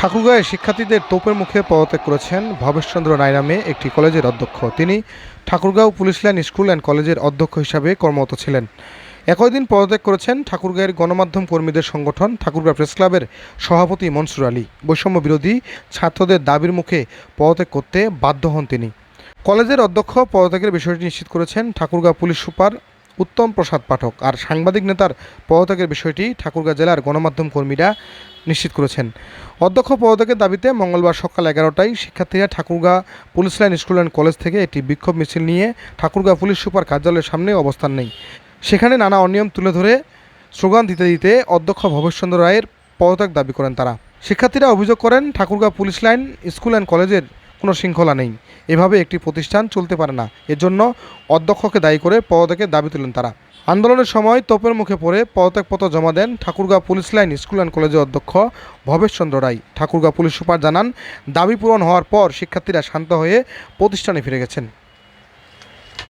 ঠাকুরগাঁয়ে শিক্ষার্থীদের তোপের মুখে পদত্যাগ করেছেন ভবেশচন্দ্র রায় নামে একটি কলেজের অধ্যক্ষ। তিনি Thakurgaon police line school and কলেজের অধ্যক্ষ হিসাবে কর্মরত ছিলেন। একই দিন পদত্যাগ করেছেন ঠাকুরগাঁয়ের গণমাধ্যম কর্মীদের সংগঠন ঠাকুরগাঁ প্রেস ক্লাবের সভাপতি মনসুর আলী। বৈষম্য বিরোধী ছাত্রদের দাবির মুখে পদত্যাগ করতে বাধ্য হন তিনি। কলেজের অধ্যক্ষ পদত্যাগের বিষয়টি নিশ্চিত করেছেন ঠাকুরগাঁও পুলিশ সুপার উত্তম প্রসাদ পাঠক। আর সাংবাদিক নেতার পদত্যাগের বিষয়টি ঠাকুরগাঁ জেলার গণমাধ্যম কর্মীরা নিশ্চিত করেছেন। অধ্যক্ষ পদত্যাগের দাবিতে মঙ্গলবার সকাল এগারোটায় শিক্ষার্থীরা Thakurgaon police line school and college থেকে একটি বিক্ষোভ মিছিল নিয়ে ঠাকুরগাঁ পুলিশ সুপার কার্যালয়ের সামনে অবস্থান নেই সেখানে নানা অনিয়ম তুলে ধরে স্লোগান দিতে দিতে অধ্যক্ষ ভবেশচন্দ্র রায়ের পদত্যাগ দাবি করেন তারা। শিক্ষার্থীরা অভিযোগ করেন, Thakurgaon police line school and কলেজের কোনো শৃঙ্খলা নেই। এভাবে একটি প্রতিষ্ঠান চলতে পারে না। এজন্য অধ্যক্ষকে দায়ী করে পদত্যাগের দাবি তুলেন তারা। আন্দোলনের সময় তোপের মুখে পড়ে পদত্যাগপত্র জমা দেন Thakurgaon police line school and কলেজের অধ্যক্ষ ভবেশচন্দ্র রায়। ঠাকুরগাঁ পুলিশ সুপার জানান, দাবি পূরণ হওয়ার পর শিক্ষার্থীরা শান্ত হয়ে প্রতিষ্ঠানে ফিরে গেছেন।